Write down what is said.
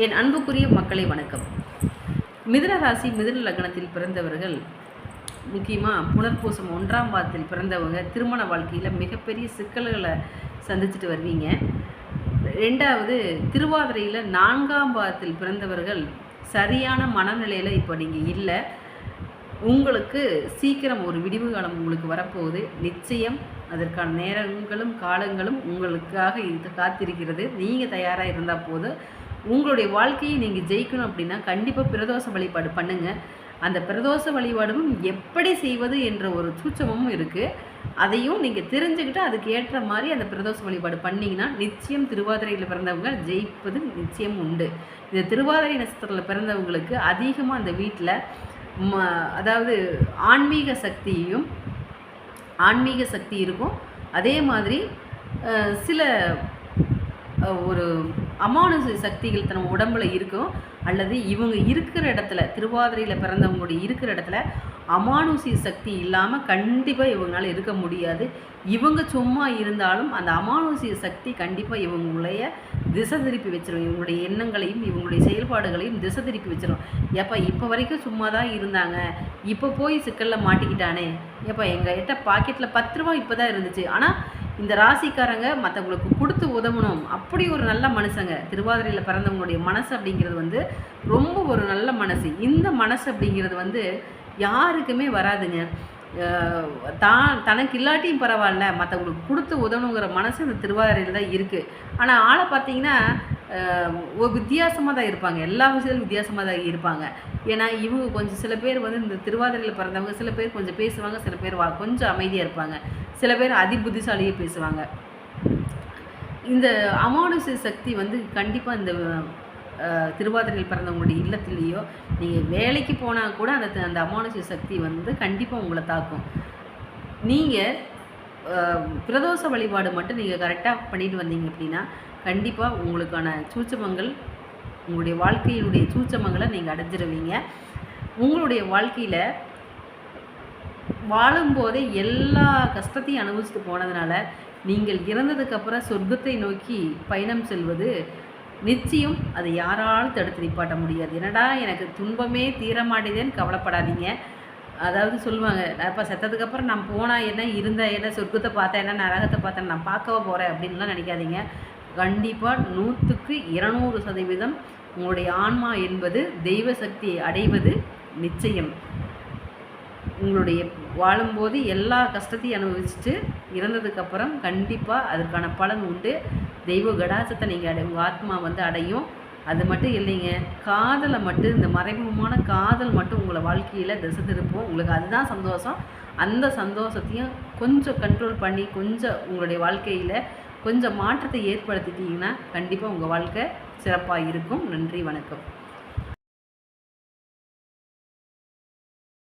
என் அன்புக்குரிய மக்களை வணக்கம். மிதுன ராசி மிதுன லக்னத்தில் பிறந்தவர்கள் முக்கியமாக புனர்பூசம் ஒன்றாம் பாதத்தில் பிறந்தவங்க திருமண வாழ்க்கையில் மிகப்பெரிய சிக்கல்களை சந்திச்சுட்டு வருவீங்க. ரெண்டாவது திருவாதிரையில் நான்காம் பாதத்தில் பிறந்தவர்கள் சரியான மனநிலையில் இப்போ நீங்கள் இல்லை. உங்களுக்கு சீக்கிரம் ஒரு விடிவு காலம் உங்களுக்கு வரப்போகுது. நிச்சயம் அதற்கான நேரங்களும் காலங்களும் உங்களுக்காக இது காத்திருக்கிறது. நீங்கள் தயாராக இருந்தால் போதும். உங்களுடைய வாழ்க்கையை நீங்கள் ஜெயிக்கணும் அப்படின்னா கண்டிப்பாக பிரதோஷ வழிபாடு பண்ணுங்கள் அந்த பிரதோஷ வழிபாடும் எப்படி செய்வது என்ற ஒரு சூச்சமும் இருக்குது அதையும் நீங்கள் தெரிஞ்சுக்கிட்டு அதுக்கு ஏற்ற மாதிரி அந்த பிரதோஷ வழிபாடு பண்ணிங்கன்னா நிச்சயம் திருவாதிரையில் பிறந்தவங்க ஜெயிப்பது நிச்சயம் உண்டு. இந்த திருவாதிரை நட்சத்திரத்தில் பிறந்தவங்களுக்கு அதிகமாக அந்த வீட்டில் ம அதாவது ஆன்மீக சக்தியும் ஆன்மீக சக்தி இருக்கும். அதே மாதிரி சில ஒரு அமானுஷ சக்திகள் தன் உடம்புல இருக்கும். அல்லது இவங்க இருக்கிற இடத்துல திருவாதிரையில் பிறந்தவங்களுடைய இருக்கிற இடத்துல அமானுஷிய சக்தி இல்லாமல் கண்டிப்பாக இவங்களால இருக்க முடியாது. இவங்க சும்மா இருந்தாலும் அந்த அமானுஷிய சக்தி கண்டிப்பாக இவங்களுடைய திசை திருப்பி வச்சிடும் இவங்களுடைய எண்ணங்களையும் இவங்களுடைய செயல்பாடுகளையும் திசை திருப்பி வச்சிடும் ஏப்பா இப்போ வரைக்கும் சும்மா தான் இருந்தாங்க. இப்போ போய் சிக்கலில் மாட்டிக்கிட்டானே. ஏப்பா எங்கள் கிட்ட பாக்கெட்டில் பத்து ரூபா இப்போ தான் இருந்துச்சு. ஆனால் இந்த ராசிக்காரங்க மற்றவங்களுக்கு கொடுத்து உதவணும். அப்படி ஒரு நல்ல மனுஷங்க திருவாதிரையில் பிறந்தவங்களுடைய மனசு அப்படிங்கிறது வந்து ரொம்ப ஒரு நல்ல மனசு. இந்த மனசு அப்படிங்கிறது வந்து யாருக்குமே வராதுங்க. தான் தனக்கு இல்லாட்டியும் பரவாயில்ல. மற்றவங்களுக்கு கொடுத்து உதவணுங்கிற மனசு இந்த திருவாதிரையில் தான் இருக்குது ஆனால் ஆளை பார்த்தீங்கன்னா ஒரு வித்தியாசமாக தான் இருப்பாங்க. எல்லா விஷயத்திலும் வித்தியாசமாக தான் இருப்பாங்க. ஏன்னா இவங்க கொஞ்சம் சில பேர் வந்து இந்த திருவாதிரையில் பிறந்தவங்க சில பேர் கொஞ்சம் பேசுவாங்க சில பேர் வா கொஞ்சம் அமைதியாக இருப்பாங்க. சில பேர் அதி புத்திசாலியே பேசுவாங்க. இந்த அமானுஷ சக்தி வந்து கண்டிப்பாக இந்த திருவாதிரையில் பிறந்தவங்களுடைய இல்லத்திலேயோ நீங்கள் வேலைக்கு போனால் கூட அந்த அந்த அமானுஷ சக்தி வந்து கண்டிப்பாக உங்களை தாக்கும். நீங்கள் பிரதோஷ வழிபாடு மட்டும் நீங்கள் கரெக்டாக பண்ணிட்டு வந்தீங்க அப்படின்னா கண்டிப்பாக உங்களுக்கான சூச்சமங்கள் உங்களுடைய வாழ்க்கையினுடைய சூச்சமங்களை நீங்கள் அடைஞ்சிருவீங்க. உங்களுடைய வாழ்க்கையில் வாழும்போதே எல்லா கஷ்டத்தையும் அனுபவிச்சுட்டு போனதுனால நீங்கள் இறந்ததுக்கப்புறம் சொர்க்கத்தை நோக்கி பயணம் செல்வது நிச்சயம் அதை யாராலும் தடுத்து நிப்பாட்ட முடியாது. என்னடா எனக்கு துன்பமே தீரமாட்டேதேன்னு கவலைப்படாதீங்க. அதாவது சொல்லுவாங்க அப்போ செத்ததுக்கப்புறம் நான் போனால் என்ன? இருந்த என்ன? சொர்க்கத்தை பார்த்தேன் என்ன? நரகத்தை பார்த்தேன் நான் பார்க்கவா போகிறேன் அப்படின்லாம் நினைக்காதீங்க. கண்டிப்பாக நூற்றுக்கு இருநூறு சதவீதம் உங்களுடைய ஆன்மா என்பது தெய்வ சக்தியை அடைவது நிச்சயம். உங்களுடைய வாழும்போது எல்லா கஷ்டத்தையும் அனுபவிச்சுட்டு இறந்ததுக்கப்புறம் கண்டிப்பாக அதற்கான பலன் உண்டு. தெய்வ கடாசத்தை நீங்கள் அடை உங்கள் ஆத்மா வந்து அடையும். அது மட்டும் இல்லைங்க காதலை மட்டும் இந்த மறைமுகமான காதல் மட்டும் உங்களை வாழ்க்கையில் திசை திருப்போம். உங்களுக்கு அதுதான் சந்தோஷம். அந்த சந்தோஷத்தையும் கொஞ்சம் கண்ட்ரோல் பண்ணி கொஞ்சம் உங்களுடைய வாழ்க்கையில் கொஞ்சம் மாற்றத்தை ஏற்படுத்திட்டிங்கன்னா கண்டிப்பாக உங்கள் வாழ்க்கை சிறப்பாக இருக்கும். நன்றி வணக்கம்.